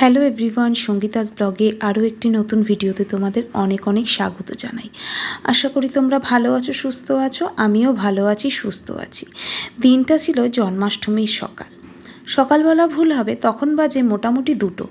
Hello everyone Sangeeta's ব্লগে আরও একটি নতুন ভিডিওতে তোমাদের অনেক অনেক স্বাগত জানাই। আশা করি তোমরা ভালো আছো, সুস্থ আছো, আমিও ভালো আছি, সুস্থ আছি। দিনটা ছিল জন্মাষ্টমীর সকাল। সকালবেলা ভুল হবে, তখন বাজে মোটামুটি দুটো।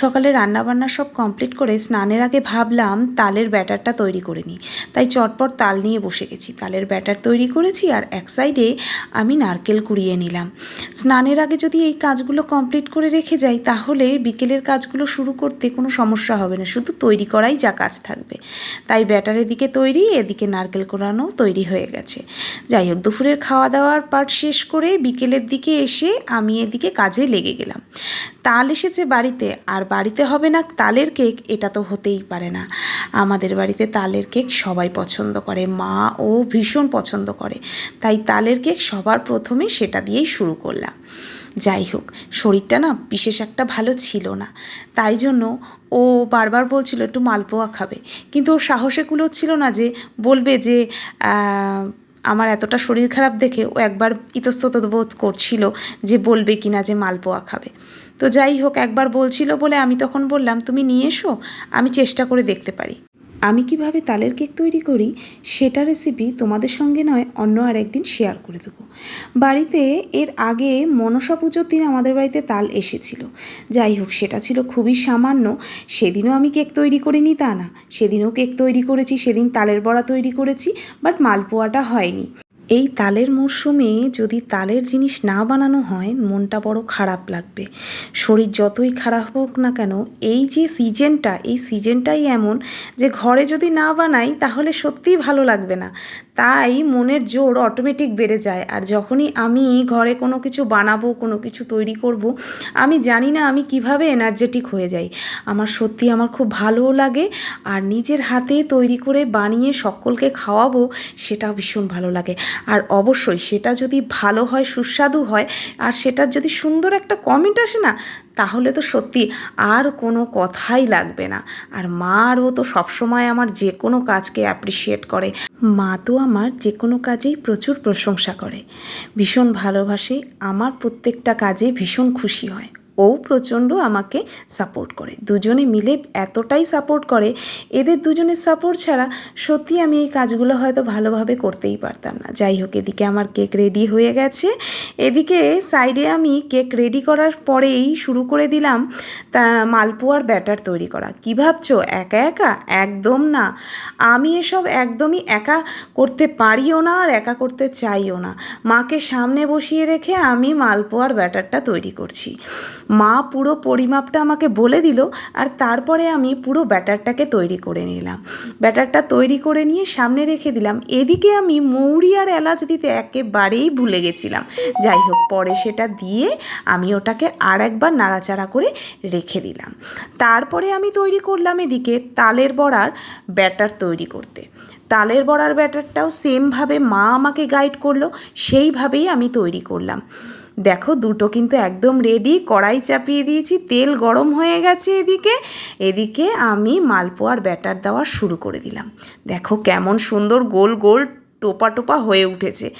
সকালে রান্নাবান্না সব কমপ্লিট করে স্নানের আগে ভাবলাম তালের ব্যাটারটা তৈরি করে নিই। তাই চটপট তাল নিয়ে বসে গেছি। তালের ব্যাটার তৈরি করেছি আর এক সাইডে আমি নারকেল কুড়িয়ে নিলাম। স্নানের আগে যদি এই কাজগুলো কমপ্লিট করে রেখে যাই, তাহলে বিকেলের কাজগুলো শুরু করতে কোনো সমস্যা হবে না। শুধু তৈরি করাই যা কাজ থাকবে। তাই ব্যাটারের দিকে তৈরি, এদিকে নারকেল কোরানো তৈরি হয়ে গেছে। যাই হোক, দুপুরের খাওয়া দাওয়ার পার্ট শেষ করে বিকেলের দিকে এসে আমি এদিকে কাজে লেগে গেলাম। তাল এসেছে বাড়িতে, আর বাড়িতে হবে না তালের কেক, এটা তো হতেই পারে না। আমাদের বাড়িতে তালের কেক সবাই পছন্দ করে, মা ও ভীষণ পছন্দ করে। তাই তালের কেক সবার প্রথমে সেটা দিয়েই শুরু করলাম। যাই হোক, শরীরটা না বিশেষ একটা ভালো ছিল না। তাই জন্য ও বারবার বলছিল, একটু মালপোয়া খাবে। কিন্তু ওর সাহসে কুলোচ্ছিল না যে, বলবে যে আমার এতটা শরীর খারাপ দেখে ও একবার ইতস্তত বোধ করছিল যে বলবে কি না যে মালপোয়া খাবে। তো যাই হোক, একবার বলছিল বলে আমি তখন বললাম, তুমি নিয়ে এসো, আমি চেষ্টা করে দেখতে পারি। আমি কীভাবে তালের কেক তৈরি করি, সেটা রেসিপি তোমাদের সঙ্গে নয়, অন্য আর একদিন শেয়ার করে দেবো। বাড়িতে এর আগে মনসা পুজোর দিন আমাদের বাড়িতে তাল এসেছিল। যাই হোক, সেটা ছিল খুবই সামান্য। সেদিনও আমি কেক তৈরি করিনি তা না। সেদিনও কেক তৈরি করেছি, সেদিন তালের বড়া তৈরি করেছি বাট মালপোয়াটা হয়নি। এই তালের মরশুমে যদি তালের জিনিস না বানানো হয়, মনটা বড় খারাপ লাগবে। শরীর যতই খারাপ হোক না কেন, এই যে সিজনটা, এই সিজনটাই এমন যে ঘরে যদি না বানাই, তাহলে সত্যিই ভালো লাগবে না। তাই মনের জোর অটোমেটিক বেড়ে যায়। আর যখনই আমি ঘরে কোনো কিছু বানাবো, কোনো কিছু তৈরি করব, আমি জানি না আমি কীভাবে এনার্জেটিক হয়ে যাই। আমার সত্যি আমার খুব ভালোও লাগে আর নিজের হাতে তৈরি করে বানিয়ে সকলকে খাওয়াবো, সেটাও ভীষণ ভালো লাগে। আর অবশ্যই সেটা যদি ভালো হয়, সুস্বাদু হয়, আর সেটার যদি সুন্দর একটা কমেন্ট আসে না, তাহলে তো সত্যি আর কোনো কথাই লাগবে না। আর মারও তো সবসময় আমার যে কোনো কাজকে অ্যাপ্রিসিয়েট করে। মা তো আমার যে কোনো কাজেই প্রচুর প্রশংসা করে। ভীষণ ভালোবাসে, আমার প্রত্যেকটা কাজে ভীষণ খুশি হয়। ও প্রচণ্ড আমাকে সাপোর্ট করে। দুজনে মিলে এতটাই সাপোর্ট করে, এদের দুজনের সাপোর্ট ছাড়া সত্যি আমি এই কাজগুলো হয়তো ভালোভাবে করতেই পারতাম না। যাই হোক, এদিকে আমার কেক রেডি হয়ে গেছে। এদিকে সাইডে আমি কেক রেডি করার পরেই শুরু করে দিলাম তা মালপোয়ার ব্যাটার তৈরি করা। কী ভাবছ? একা একা? একদম না। আমি এসব একদমই একা করতে পারিও না আর একা করতে চাইও না। মাকে সামনে বসিয়ে রেখে আমি মালপোয়ার ব্যাটারটা তৈরি করছি। মা পুরো পরিমাপটা আমাকে বলে দিল আর তারপরে আমি পুরো ব্যাটারটাকে তৈরি করে নিলাম। ব্যাটারটা তৈরি করে নিয়ে সামনে রেখে দিলাম। এদিকে আমি মৌরি আর এলাচ দিতে একেবারেই ভুলে গেছিলাম। যাই হোক, পরে সেটা দিয়ে আমি ওটাকে আর একবার নাড়াচাড়া করে রেখে দিলাম। তারপরে আমি তৈরি করলাম এদিকে তালের বড়ার ব্যাটার তৈরি করতে। তালের বড়ার ব্যাটারটাও সেমভাবে মা আমাকে গাইড করল, সেইভাবেই আমি তৈরি করলাম। দেখো দুটো কিন্তু একদম রেডি কড়াই চাপিয়ে দিয়েছি, তেল গরম হয়ে গেছে এদিকে। এদিকে আমি মালপোয়ার ব্যাটার দেওয়া শুরু করে দিলাম। দেখো কেমন সুন্দর গোল গোল টোপা টোপা হয়ে উঠেছে।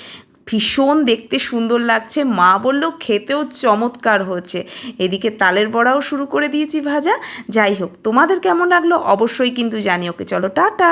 ভীষণ দেখতে সুন্দর লাগছে। মা বলল, খেতেও চমৎকার হয়েছে। এদিকে তালের বড়াও শুরু করে দিয়েছি ভাজা। যাই হোক, তোমাদের কেমন লাগল অবশ্যই কিন্তু জানিও। ওকে, চলো, টাটা।